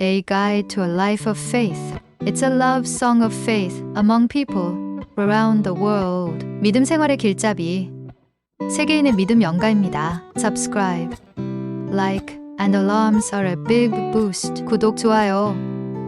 A Guide to a Life of Faith. It's a love song of faith among people around the world. 믿음 생활의 길잡이. 세계인의 믿음 연가입니다. Subscribe, like, and alarms are a big boost. 구독, 좋아요,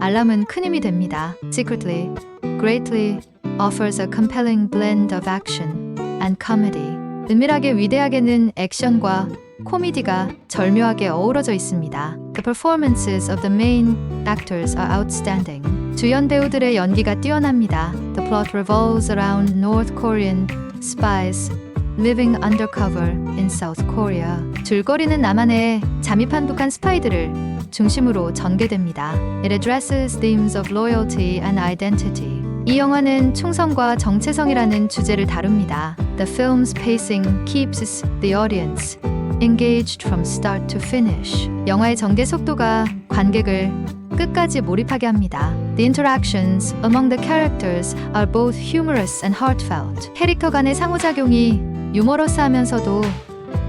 알람은 큰 힘이 됩니다. Secretly, greatly offers a compelling blend of action and comedy. 은밀하게 위대하게는 액션과 코미디가 절묘하게 어우러져 있습니다. The performances of the main actors are outstanding. 주연 배우들의 연기가 뛰어납니다. The plot revolves around North Korean spies living undercover in South Korea. 줄거리는 남한의 잠입한 북한 스파이들을 중심으로 전개됩니다. It addresses themes of loyalty and identity. 이 영화는 충성과 정체성이라는 주제를 다룹니다. The film's pacing keeps the audience engaged from start to finish. 영화의 전개 속도가 관객을 끝까지 몰입하게 합니다. The interactions among the characters are both humorous and heartfelt. 캐릭터 간의 상호작용이 유머러스하면서도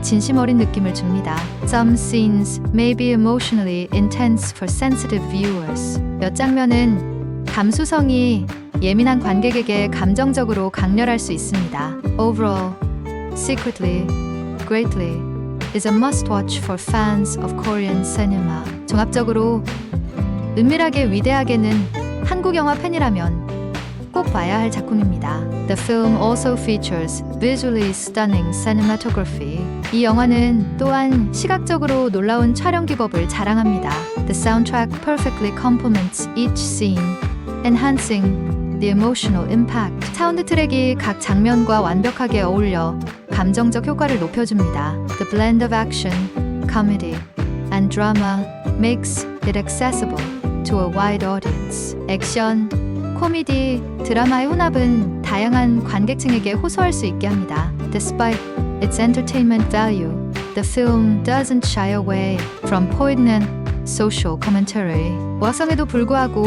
진심 어린 느낌을 줍니다. Some scenes may be emotionally intense for sensitive viewers. 몇 장면은 감수성이 예민한 관객에게 감정적으로 강렬할 수 있습니다. Overall, secretly, greatly is a must-watch for fans of Korean cinema. 종합적으로 은밀하게 위대하게는 한국 영화 팬이라면 꼭 봐야 할 작품입니다. The film also features visually stunning cinematography. 이 영화는 또한 시각적으로 놀라운 촬영 기법을 자랑합니다. The soundtrack perfectly complements each scene, enhancing the emotional impact. 사운드 트랙이 각 장면과 완벽하게 어울려 감정적 효과를 높여줍니다. The blend of action, comedy, and drama makes it accessible to a wide audience. 액션, 코미디, 드라마의 혼합은 다양한 관객층에게 호소할 수 있게 합니다. Despite its entertainment value, the film doesn't shy away from poignant social commentary. 와성에도 불구하고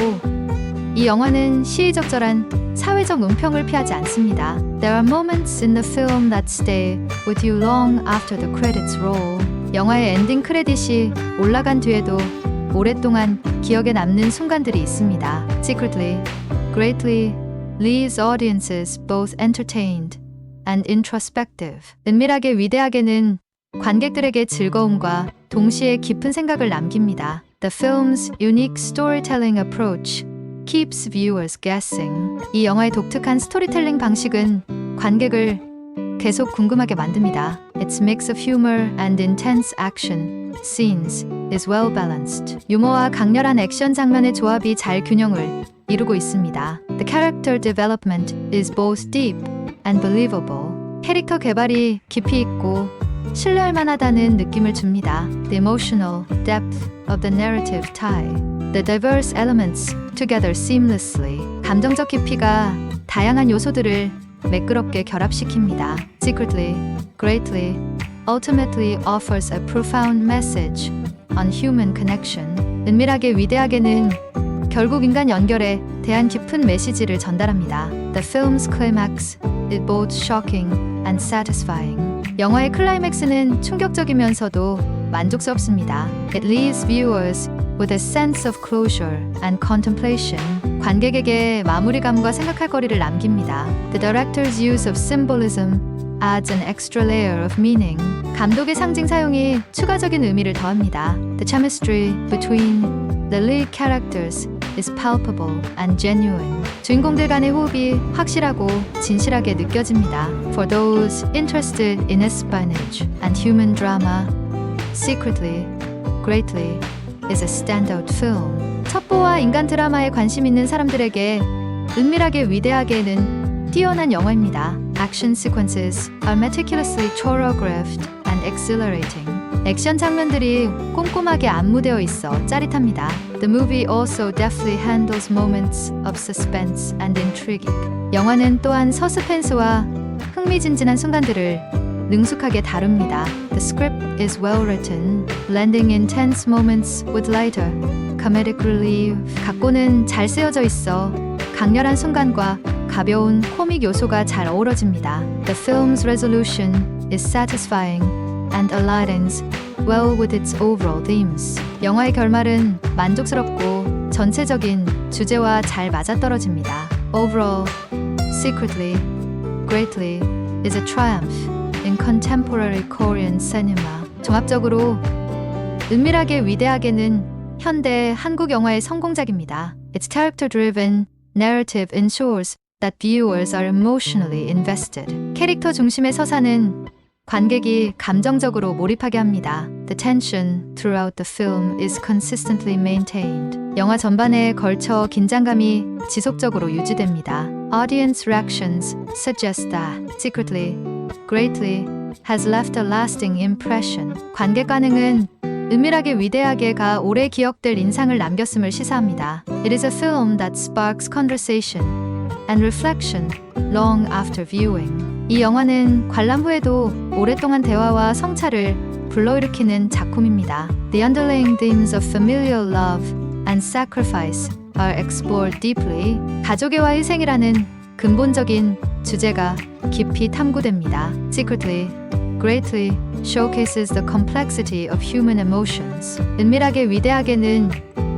이 영화는 시의적절한 사회적 논평을 피하지 않습니다. There are moments in the film that stay with you long after the credits roll. 영화의 엔딩 크레딧이 올라간 뒤에도 오랫동안 기억에 남는 순간들이 있습니다. Secretly, greatly leaves audiences both entertained and introspective. 은밀하게 위대하게는 관객들에게 즐거움과 동시에 깊은 생각을 남깁니다. The film's unique storytelling approach keeps viewers guessing. 이 영화의 독특한 스토리텔링 방식은 관객을 계속 궁금하게 만듭니다. Its mix of humor and intense action scenes is well balanced. 유머와 강렬한 액션 장면의 조합이 잘 균형을 이루고 있습니다. The character development is both deep and believable. 캐릭터 개발이 깊이 있고 신뢰할 만하다는 느낌을 줍니다. The emotional depth of the narrative tie. The diverse elements together seamlessly. 감정적 깊이가 다양한 요소들을 매끄럽게 결합시킵니다. Secretly, greatly, ultimately offers a profound message on human connection. 은밀하게 위대하게는 결국 인간 연결에 대한 깊은 메시지를 전달합니다. The film's climax is both shocking and satisfying. 영화의 클라이맥스는 충격적이면서도 만족스럽습니다. It leaves viewers with a sense of closure and contemplation. 관객에게 마무리감과 생각할 거리를 남깁니다. The director's use of symbolism adds an extra layer of meaning. 감독의 상징 사용이 추가적인 의미를 더합니다. The chemistry between the lead characters is palpable and genuine. 주인공들 간의 호흡이 확실하고 진실하게 느껴집니다. For those interested in espionage and human drama, Secretly, Greatly is a standout film. 첩보와 인간 드라마에 관심 있는 사람들에게 은밀하게 위대하게는 뛰어난 영화입니다. Action sequences are meticulously choreographed and exhilarating. 액션 장면들이 꼼꼼하게 안무되어 있어 짜릿합니다. The movie also deftly handles moments of suspense and intrigue. 영화는 또한 서스펜스와 흥미진진한 순간들을 능숙하게 다룹니다. The script is well written, blending intense moments with lighter, comedic relief. 각본은 잘 쓰여져 있어 강렬한 순간과 가벼운 코믹 요소가 잘 어우러집니다. The film's resolution is satisfying and aligns well with its overall themes. 영화의 결말은 만족스럽고 전체적인 주제와 잘 맞아떨어집니다. Overall, secretly, greatly is a triumph in contemporary Korean cinema. 종합적으로 은밀하게 위대하게는 현대 한국 영화의 성공작입니다. Its character-driven narrative ensures that viewers are emotionally invested. 캐릭터 중심의 서사는 관객이 감정적으로 몰입하게 합니다. The tension throughout the film is consistently maintained. 영화 전반에 걸쳐 긴장감이 지속적으로 유지됩니다. Audience reactions suggest that secretly, greatly has left a lasting impression. 관객 반응은 은밀하게 위대하게가 오래 기억될 인상을 남겼음을 시사합니다. It is a film that sparks conversation and reflection long after viewing. 이 영화는 관람 후에도 오랫동안 대화와 성찰을 불러일으키는 작품입니다. The underlying themes of familial love and sacrifice are explored deeply. 가족애와 희생이라는 근본적인 주제가 깊이 탐구됩니다. Secretly, greatly showcases the complexity of human emotions. 은밀하게 위대하게는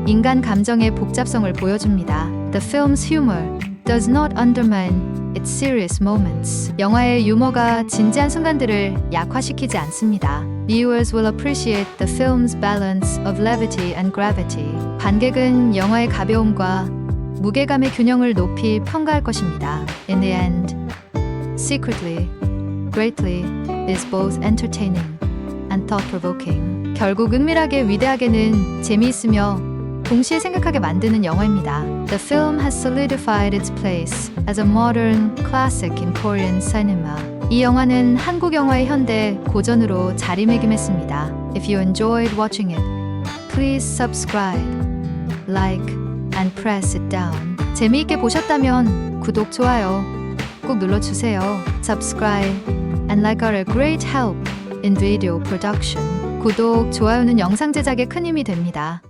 인간 감정의 복잡성을 보여줍니다. The film's humor does not undermine its serious moments. 영화의 유머가 진지한 순간들을 약화시키지 않습니다. Viewers will appreciate the film's balance of levity and gravity. 관객은 영화의 가벼움과 무게감의 균형을 높이 평가할 것입니다. In the end, secretly, greatly is both entertaining and thought-provoking. 결국 은밀하게 위대하게는 재미있으며 동시에 생각하게 만드는 영화입니다. The film has solidified its place as a modern classic in Korean cinema. 이 영화는 한국 영화의 현대 고전으로 자리매김했습니다. If you enjoyed watching it, please subscribe, like, and press it down. 재미있게 보셨다면 구독, 좋아요 꼭 눌러주세요. Subscribe and like are a great help in video production. 구독, 좋아요는 영상 제작에 큰 힘이 됩니다.